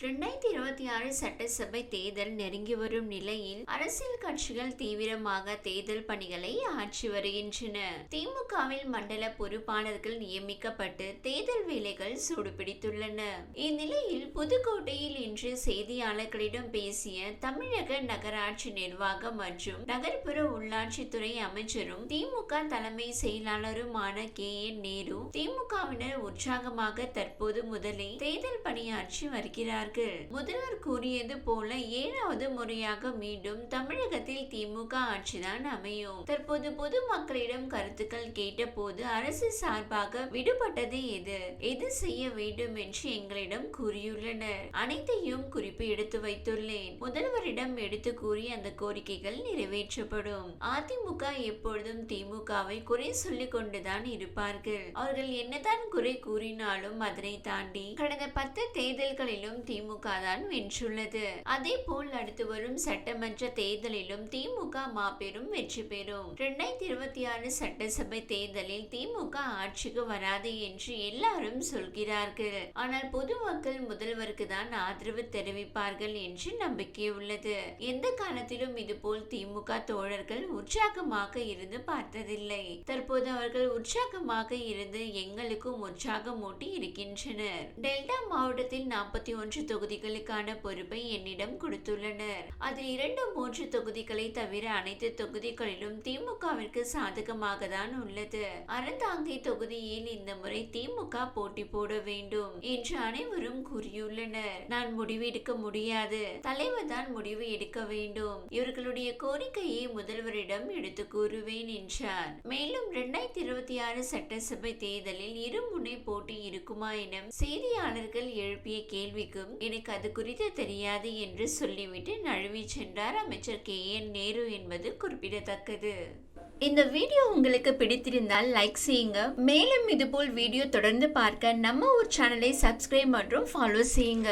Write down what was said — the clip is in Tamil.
ரெண்டாயிரத்தி இருபத்தி ஆறு சட்டசபை தேர்தல் நெருங்கி வரும் நிலையில் அரசியல் கட்சிகள் தீவிரமாக தேர்தல் பணிகளை ஆற்றி வருகின்றன. திமுகவில் மண்டல பொறுப்பாளர்கள் நியமிக்கப்பட்டு தேர்தல் வேலைகள் சூடுபிடித்துள்ளன. இந்நிலையில் புதுக்கோட்டையில் இன்று செய்தியாளர்களிடம் பேசிய தமிழக நகராட்சி நிர்வாகம் மற்றும் நகர்ப்புற உள்ளாட்சித்துறை அமைச்சரும் திமுக தலைமை செயலாளருமான கே. என். நேரு திமுகவினர் உற்சாகமாக தற்போது முதலே தேர்தல் பணியாற்றி வருகிறார்கள் முதல்வர் கூறியது போல ஏழாவது முறையாக மீண்டும் தமிழகத்தில் திமுக ஆட்சிதான் அமையும். தற்போது பொதுமக்களிடம் கருத்துக்கள் கேட்டபோது அரசு சார்பாக விடுபட்டது எது? எது செய்ய வேண்டும் என்று எங்களிடம் கூறியுள்ளனர். அனைத்தையும் குறிப்பு எடுத்து வைத்துள்ளேன். முதல்வரிடம் எடுத்து கூறி அந்த கோரிக்கைகள் நிறைவேற்றப்படும். அதிமுக எப்பொழுதும் திமுகவை குறை சொல்லிக் கொண்டுதான் இருப்பார்கள். அவர்கள் என்னதான் குறை கூறினாலும் அதனை தாண்டி கடந்த பத்து தேர்தல்களிலும் திமுக தான் வென்றுள்ளது. அதே போல் அடுத்து வரும் சட்டமன்ற தேர்தலிலும் திமுக மாபெரும் வெற்றி பெறும். இரண்டாயிரத்தி இருபத்தி ஆறு சட்டசபை தேர்தலில் திமுக ஆட்சிக்கு வராது என்று எல்லாரும் சொல்கிறார்கள். ஆனால் பொதுமக்கள் முதல்வருக்கு தான் ஆதரவு தெரிவிப்பார்கள் என்று நம்பிக்கை உள்ளது எந்த காலத்திலும் இதுபோல் திமுக தோழர்கள் உற்சாகமாக இருந்து பார்த்ததில்லை. தற்போது அவர்கள் உற்சாகமாக இருந்து எங்களுக்கும் உற்சாகமூட்டி இருக்கின்றனர். டெல்டா மாவட்டத்தில் நாற்பத்தி ஒன்று தொகுதிகளுக்கான பொறுப்பை என்னிடம் கொடுத்துள்ளனர். அதில் இரண்டு மூன்று தொகுதிகளை தவிர அனைத்து தொகுதிகளிலும் திமுகவிற்கு சாதகமாக தான் உள்ளது. அறந்தாங்கி தொகுதியில் இந்த முறை திமுக போட்டி போட வேண்டும் என்று அனைவரும் கூறியுள்ளனர். நான் முடிவு எடுக்க முடியாது. தலைவர் தான் முடிவு எடுக்க வேண்டும். இவர்களுடைய கோரிக்கையை முதல்வரிடம் எடுத்து கூறுவேன் என்றார் மேலும் இரண்டாயிரத்தி இருபத்தி ஆறு சட்டசபை தேர்தலில் இருமுனை போட்டி இருக்குமா என செய்தியாளர்கள் எழுப்பிய கேள்விக்கும் எனக்கு அது குறித்து தெரியாது என்று சொல்லிவிட்டு நழுவி சென்றார் அமைச்சர் கே. என். நேரு என்பது குறிப்பிடத்தக்கது. இந்த வீடியோ உங்களுக்கு பிடித்திருந்தால் லைக் செய்யுங்க. மேலும் இதுபோல் வீடியோ தொடர்ந்து பார்க்க நம்ம ஒரு சேனலை சப்ஸ்கிரைப் மற்றும் ஃபாலோ செய்யுங்க.